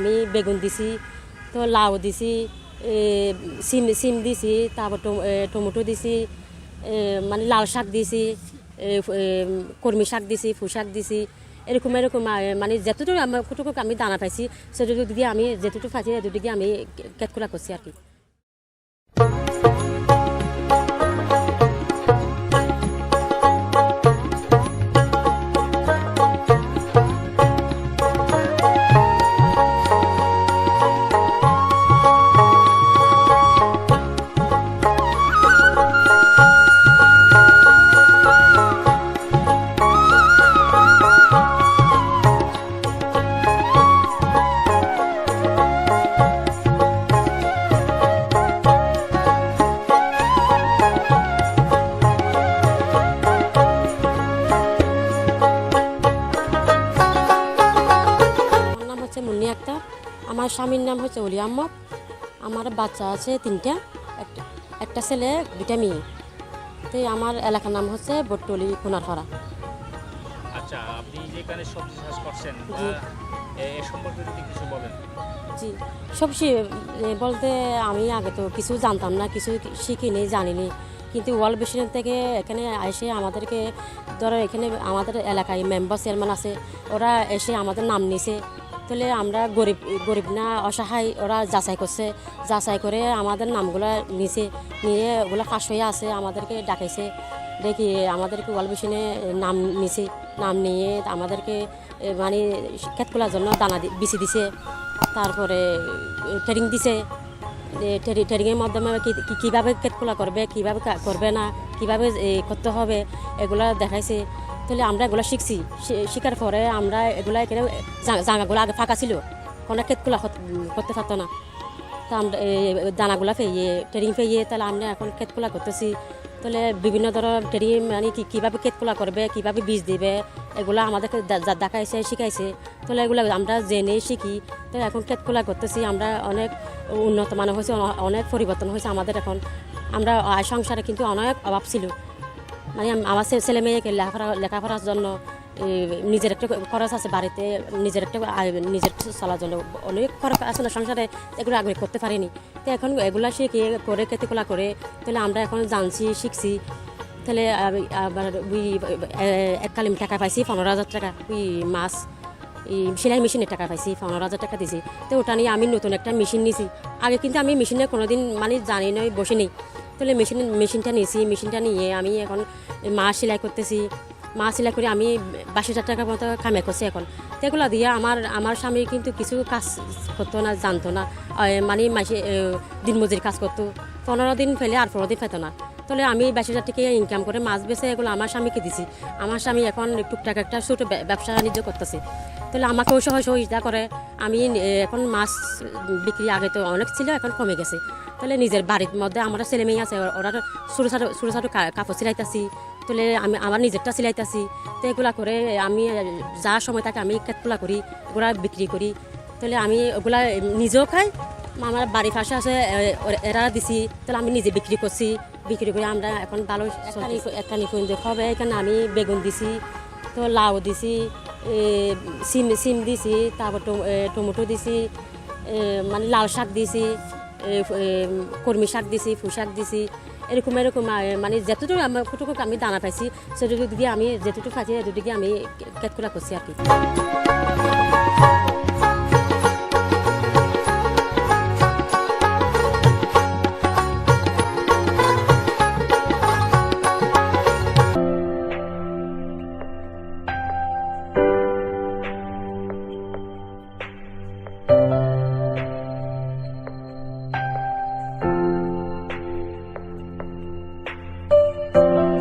আমি বেগুন দিছি, তো লাউ দিছি সিম সিম দিছি, তারপর টমেটো দিছি মানে লাউ শাক দিছি কর্মী শাক দিছি শাক দিছি, এরকম এরকম মানে যেতটুকু আমার আমি দানা পাইছি, সেটুকু দিয়ে আমি যেটুকু পাইছি দিয়ে আমি কেটকুলা করছি আর কি। মুন্নি আক্তার আমার স্বামীর নাম হচ্ছে অলি আহমদ আমার বাচ্চা আছে তিনটা একটা একটা ছেলে দুটা মেয়ে। তো আমার এলাকার নাম হচ্ছে বট্টলি কোনারহরা আচ্ছা আপনি যেখানে সবজি চাষ করছেন জি। আহ, এ- এ সম্পর্কে কিছু বলেন। জি সবজি বলতে আমি আগে তো কিছু জানতাম না কিছু শিখিনি জানিনি। কিন্তু ওয়ার্ল্ড ভিশনের থেকে এখানে এসে আমাদেরকে ধরো এখানে আমাদের এলাকায় মেম্বার চেয়ারম্যান আছে ওরা এসে আমাদের নাম নিছে। তাহলে আমরা গরিব গরিব না, অসহায় ওরা যাচাই করছে। যাচাই করে আমাদের নামগুলো নিছে নিয়ে ওগুলো ফাঁস হয়ে আছে, আমাদেরকে ডাকাইছে। দেখি আমাদেরকে ওয়ার্ল্ড ভিশনে নাম নিছে, নাম নিয়ে আমাদেরকে মানে খেত খোলার জন্য দানা বিছি দিছে, তারপরে ট্রেনিং দিছে। ট্রেনিংয়ের মাধ্যমে কীভাবে কেটকুলা করবে, কীভাবে করবে না, কীভাবে করতে হবে, এগুলো দেখাইছে। তাহলে আমরা এগুলো শিখছি। শিখার পরে আমরা এগুলো এখানে জা- জায়গাগুলো আগে ফাঁকা ছিল। কোনো কেটকুলা করতে পারতো না। তা আমরা দানাগুলা পেয়ে ট্রেনিং পেয়ে তাহলে আমরা এখন কেতকুলা করতেছি। তাহলে বিভিন্ন ধরনের ট্রেনিং মানে কী কীভাবে কেতকুলা করবে, কীভাবে বীজ দেবে, এগুলো আমাদেরকে দেখাইছে, শিখাইছে। তাহলে এগুলো আমরা জেনে শিখি। তো এখন কেতকুলা করতেছি। আমরা অনেক উন্নত মানের হয়েছে অনেক পরিবর্তন হয়েছে আমাদের এখন। আমরা সংসারে কিন্তু অনেক অভাব ছিল। মানে আমার ছেলে মেয়েকে লেখাপড়া, লেখাপড়ার জন্য নিজের একটা খরচ আছে বাড়িতে, নিজের একটা নিজের চলার জন্য। অনেক খরচ না, সংসারে এগুলো আগে করতে পারিনি। তো এখন এগুলো শিখে করে কেতেকোলা করে, তাহলে আমরা এখন জানছি, শিখছি। তাহলে আবার ওই এককালীন টাকা পাইছি, পনেরো হাজার টাকা, ওই মাছ সেলাই মেশিনের টাকা পাইছি, পনেরো হাজার টাকা দিয়েছি তো ওটা নিয়ে আমি নতুন একটা মেশিন নিছি। আগে কিন্তু আমি মেশিনে কোনোদিন মানে জানি নয় বসে নেই। তাহলে মেশিন, মেশিনটা নিয়েছি, মেশিনটা নিয়ে আমি এখন মা সেলাই করতেছি। মা সেলাই করে আমি বাইশ হাজার টাকার মতো কামে করছি এখন। তো এগুলো দিয়ে আমার আমার স্বামী কিন্তু কিছু কাজ করতো না, জানতো না। মানে মাসে দিনমজুরি কাজ করতো। পনেরো দিন ফেলে আর পনেরো দিন পেতো না। তাহলে আমি বাইশ হাজার টাকা ইনকাম করে মাছ বেছে এগুলো আমার স্বামীকে দিছি। আমার স্বামী এখন টুকটাক একটা ছোটো ব্যবসা বাণিজ্য করতেছে। তাহলে আমাকেও সহ সহযোগিতা করে। আমি এখন মাছ বিক্রি আগে তো অনেক ছিল এখন কমে গেছে। তাহলে নিজের বাড়ির মধ্যে আমার ছেলে মেয়ে আছে ওরা ছোটো ছোটো ছোটো ছোটো কাপড় সিলাইতাছি। তাহলে আমি আমার নিজেরটা সিলাইতাছি। তো এগুলা করে আমি যা সময় থাকে আমি কেটগুলা করি এগুলা বিক্রি করি। তাহলে আমি ওগুলা নিজেও খাই আমার বাড়ির পাশে আছে এরা দিছি তাহলে আমি নিজে বিক্রি করছি। বিক্রি করে আমরা এখন ভালো একটা- নিপুণ হবে এখানে আমি বেগুন দিছি তো লাউ দিছি সিম সিম দিছি, তারপর টমেটো দিছি মানে লাল শাক দিছি কর্মী শাক দিছি ফু শাক দিছি, এরকম এরকম মানে যতটুকু আমার কতটুকু আমি দানা পাইছি, সেটুকু দিয়ে আমি যেটুকু খাচ্ছি সেটুকু আমি কেটকুলা করছি আর কি।